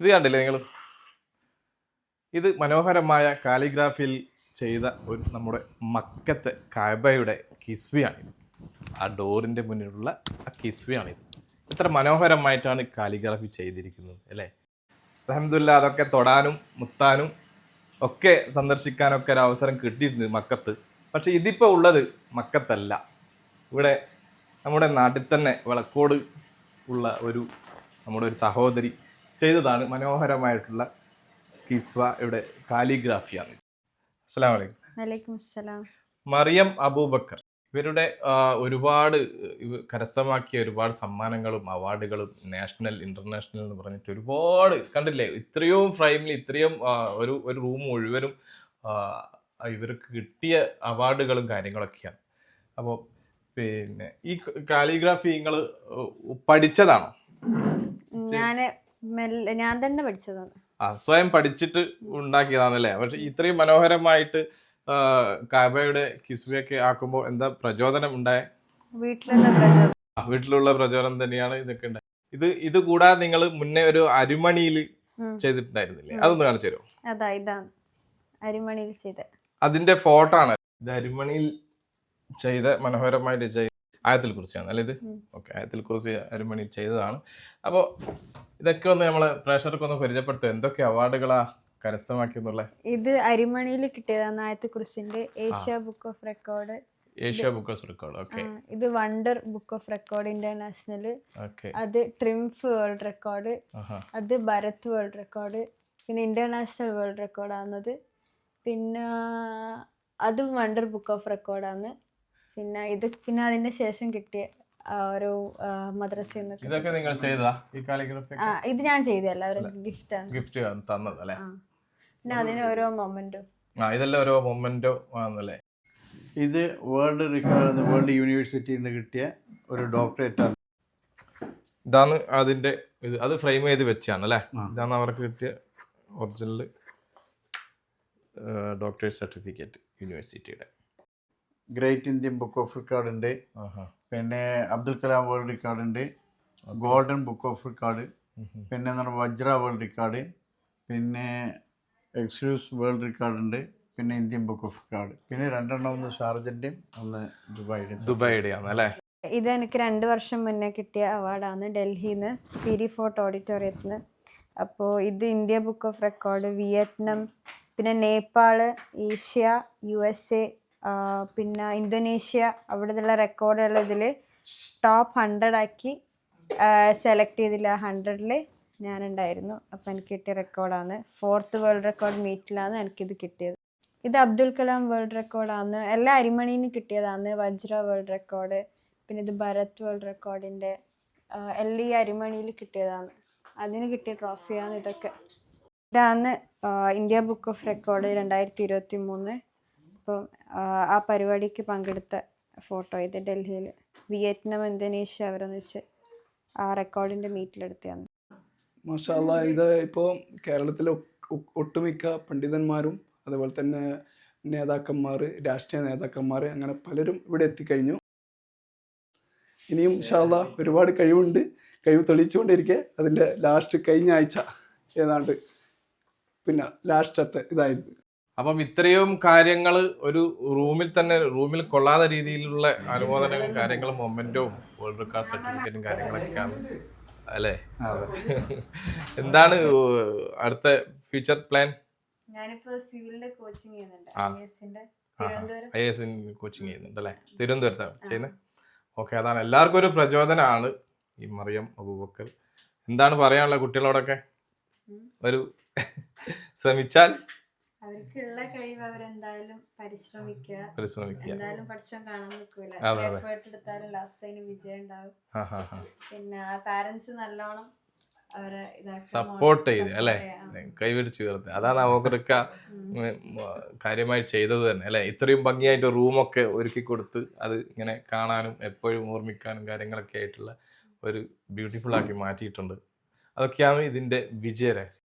ഇത് കണ്ടില്ലേ നിങ്ങൾ ഇത് മനോഹരമായ കാലിഗ്രാഫിയിൽ ചെയ്ത ഒരു നമ്മുടെ മക്കത്തെ കാബയുടെ കിസ്വിയാണിത്. ആ ഡോറിന്റെ മുന്നിലുള്ള ആ കിസ്വിയാണിത്. ഇത്ര മനോഹരമായിട്ടാണ് കാലിഗ്രാഫി ചെയ്തിരിക്കുന്നത് അല്ലേ? അലഹമില്ല അതൊക്കെ തൊടാനും മുത്താനും ഒക്കെ സന്ദർശിക്കാനൊക്കെ ഒരു അവസരം കിട്ടിയിട്ടുണ്ട് മക്കത്ത്. പക്ഷെ ഇതിപ്പോൾ ഉള്ളത് മക്കത്തല്ല. ഇവിടെ നമ്മുടെ നാട്ടിൽ തന്നെ വിളക്കോട് ഉള്ള ഒരു നമ്മുടെ ഒരു സഹോദരി ചെയ്തതാണ്. മനോഹരമായിട്ടുള്ള കിസ്വ ഇവിടെ കാലിഗ്രാഫിയാണ്. അസ്സാം വലൈക്കും മറിയം അബൂബക്കർ. ഇവരുടെ ഒരുപാട് കരസ്ഥമാക്കിയ ഒരുപാട് സമ്മാനങ്ങളും അവാർഡുകളും നാഷണൽ ഇന്റർനാഷണൽ എന്ന് പറഞ്ഞിട്ട് ഒരുപാട് കണ്ടില്ലേ? ഇത്രയും ഫ്രെയിമിൽ ഇത്രയും ഒരു ഒരു റൂം മുഴുവനും ഇവർക്ക് കിട്ടിയ അവാർഡുകളും കാര്യങ്ങളൊക്കെയാണ്. അപ്പോൾ പിന്നെ ഈ കാലിഗ്രാഫി നിങ്ങൾ പഠിച്ചതാണോ? മെല്ലെ ഞാൻ തന്നെ പഠിച്ചതാണ്. ആ സ്വയം പഠിച്ചിട്ട് ഉണ്ടാക്കിയതാണല്ലേ? പക്ഷെ ഇത്രയും മനോഹരമായിട്ട് കാബയുടെ കിസ്വയൊക്കെ ആക്കുമ്പോൾ എന്താ പ്രചോദനം ഉണ്ടായ? വീട്ടിലുള്ള പ്രചോദനം വീട്ടിലുള്ള പ്രചോദനം തന്നെയാണ് ഇതൊക്കെ ഉണ്ടായത് ഇത് ഇത് കൂടാതെ നിങ്ങൾ മുന്നേ ഒരു അരിമണിയിൽ. ചെയ്തിട്ടുണ്ടായിരുന്നില്ലേ? അതൊന്ന് കാണിച്ചു തരുമോ? അതാ ഇതാണ് അരിമണിയിൽ ചെയ്ത. അതിന്റെ ഫോട്ടോ ആണ്. ഇത് അരിമണിയിൽ ചെയ്ത മനോഹരമായിട്ട് ചെയ്ത ആയത്തിൽ കുറിച്ചാണ് അല്ലേ ഇത്. ഓക്കെ ആയത്തിൽ കുറിച്ച് അരിമണിയിൽ ചെയ്തതാണ്. അപ്പോൾ ഇതൊക്കെ ഒന്ന് നമ്മൾ പ്രേക്ഷകർക്ക് ഒന്ന് പരിചയപ്പെടുത്തുക. എന്തൊക്കെ അവാർഡുകളാ കരസ്ഥമാക്കിയെന്നുള്ള? ഇത് അരിമണിയിൽ കിട്ടിയതാണ് ആയത്തെ കുറിച്ചിന്റെ Asia book of record. Asia book of record okay. ഇത് wonder book of record international okay. അത് ട്രിംഫ് വേൾഡ് റെക്കോർഡ്. അത് ഭരത് വേൾഡ് റെക്കോർഡ്. പിന്നെ ഇന്റർനാഷണൽ വേൾഡ് റെക്കോർഡ് റെക്കോർഡാണത്. പിന്നെ അതും വണ്ടർ ബുക്ക് ഓഫ് റെക്കോർഡാണ് പിന്നെ ഇത് പിന്നെ അതിന്റെ ശേഷം കിട്ടിയ ഒരു നിന്നൊക്കെ ഇതൊക്കെ നിങ്ങൾ ചെയ്തതാ? ഈ കാലിഗ്രാഫി ആ ഇത് ഞാൻ ചെയ്തല്ല ഒരു ഗിഫ്റ്റ് ആണ്. ഗിഫ്റ്റ് തന്നത് അല്ലേ? പിന്നെ അതിന് ഓരോ മൊമെന്റും. ആ ഇതെല്ലാം ഓരോ മൊമെന്റോ ആണല്ലേ ഇത് വേൾഡ് റിക്കോർഡ് വേൾഡ് യൂണിവേഴ്സിറ്റിയിൽ നിന്ന് കിട്ടിയ ഒരു ഡോക്ടറേറ്റ് ആണ് ഇതാണ് അതിന്റെ ഇത് അത് ഫ്രെയിം ചെയ്ത് വെച്ചാണ് അല്ലേ? ഇതാണ് അവർക്ക് കിട്ടിയ ഒറിജിനൽ ഡോക്ടറേറ്റ് സർട്ടിഫിക്കറ്റ് യൂണിവേഴ്സിറ്റിയുടെ. Great Indian book of record ഉണ്ട്. പിന്നെ അബ്ദുൽ കലാം വേൾഡ് റെക്കോർഡ് ഉണ്ട്. Golden book of record. പിന്നെ നമ്മുടെ വജ്ര വേൾഡ് റെക്കോർഡ് പിന്നെ എക്സ്ക്ലൂസ് വേൾഡ് റെക്കോർഡ് ഉണ്ട്. പിന്നെ ഇന്ത്യൻ ബുക്ക് ഓഫ് റെക്കോർഡ് പിന്നെ രണ്ടെണ്ണം ഒന്ന് ഷാർജന്റെയും ഒന്ന് ദുബായിയുടെ ദുബായിയുടെ ആണ് അല്ലേ? ഇത് എനിക്ക് രണ്ട് വർഷം മുന്നേ കിട്ടിയ അവാർഡാണ് ഡൽഹിയിൽ നിന്ന് സിരി ഫോർട്ട് ഓഡിറ്റോറിയത്തിൽ നിന്ന് അപ്പോൾ ഇത് India book of record Vietnam പിന്നെ Nepal Asia U S A പിന്നെ ഇന്തോനേഷ്യ അവിടെയുള്ള റെക്കോർഡുള്ള ഇതിൽ ടോപ്പ് ഹൺഡ്രഡ് ആക്കി സെലക്ട് ചെയ്തില്ല. ഹൺഡ്രഡിൽ ഞാനുണ്ടായിരുന്നു. അപ്പം എനിക്ക് കിട്ടിയ റെക്കോർഡാണ് ഫോർത്ത് വേൾഡ് റെക്കോർഡ് മീറ്റിലാണ് എനിക്കിത് കിട്ടിയത്. ഇത് അബ്ദുൽ കലാം വേൾഡ് റെക്കോർഡാണ് എല്ലാ അരിമണിന്ന് കിട്ടിയതാണ്. വജ്ര വേൾഡ് റെക്കോർഡ് പിന്നെ ഇത് ഭരത് വേൾഡ് റെക്കോർഡിന്റെ എല്ലാ ഈ അരിമണിയിൽ കിട്ടിയതാണ്. അതിന് കിട്ടിയ ട്രോഫിയാണ് ഇതൊക്കെ. ഇതാണ് ഇന്ത്യ ബുക്ക് ഓഫ് റെക്കോർഡ് രണ്ടായിരത്തി ഇരുപത്തി മൂന്ന് അപ്പം ആ, പരിപാടിക്ക് പങ്കെടുത്ത ഫോട്ടോ ഇത് ഡൽഹിയിൽ വിയറ്റ്നാം ഇന്തോനേഷ്യ അവരൊന്നിച്ച് ആ റെക്കോർഡിന്റെ മീറ്റിലെടുത്തതാണ് മാഷാല്ല ഇത് ഇപ്പോൾ കേരളത്തിലെ ഒട്ടുമിക്ക പണ്ഡിതന്മാരും അതുപോലെ തന്നെ നേതാക്കന്മാർ രാഷ്ട്രീയ നേതാക്കന്മാർ അങ്ങനെ പലരും ഇവിടെ എത്തിക്കഴിഞ്ഞു. ഇനിയും ഷാല്ല ഒരുപാട് കഴിവുണ്ട്. കഴിവ് തെളിയിച്ചുകൊണ്ടിരിക്കെ. അതിന്റെ ലാസ്റ്റ് കഴിഞ്ഞ ആഴ്ച ഏതാണ്ട് പിന്നെ ലാസ്റ്റത്തെ ഇതായിരുന്നു. അപ്പം ഇത്രയും കാര്യങ്ങൾ ഒരു റൂമിൽ തന്നെ റൂമിൽ കൊള്ളാത്ത രീതിയിലുള്ള അനുമോദനങ്ങളും കാര്യങ്ങളും മൊമെന്റും വേൾഡ് റെക്കോർഡ് സർട്ടിഫിക്കറ്റും കാര്യങ്ങളൊക്കെയാണ്. അല്ലേ? എന്താണ് അടുത്ത future plan I S coaching ചെയ്യുന്നുണ്ട് അല്ലേ? തിരുവനന്തപുരത്താണ് ചെയ്യുന്നത് ഓക്കെ അതാണ്. എല്ലാവർക്കും ഒരു പ്രചോദനമാണ് ഈ മറിയം അബൂബക്കർ. എന്താണ് പറയാനുള്ള കുട്ടികളോടൊക്കെ. ഒരു ശ്രമിച്ചാൽ അവർക്കുള്ള കഴിവ് അവരെന്തായാലും പരിശ്രമിക്കുക. പരിശ്രമിക്കുക. എന്തായാലും പഠിച്ചാൽ കാണാൻ നിൽക്കൂല. എഫേർട്ട് എടുത്താലും ലാസ്റ്റ് അതിന് വിജയം ഉണ്ടാവും. പിന്നെ പാരന്റ്സ് നല്ലോണം സപ്പോർട്ട് ചെയ്ത് അല്ലേ. കൈപിടിച്ച് ഉയർത്തി അതാണ് അവർക്ക് കാര്യമായി ചെയ്തത് തന്നെ അല്ലെ? ഇത്രയും ഭംഗിയായിട്ട് റൂമൊക്കെ ഒരുക്കി കൊടുത്ത് അത് ഇങ്ങനെ കാണാനും എപ്പോഴും ഓർമ്മിക്കാനും കാര്യങ്ങളൊക്കെ ആയിട്ടുള്ള ഒരു ബ്യൂട്ടിഫുൾ ആക്കി മാറ്റിയിട്ടുണ്ട്. അതൊക്കെയാണ് ഇതിന്റെ വിജയരഹസ്യം.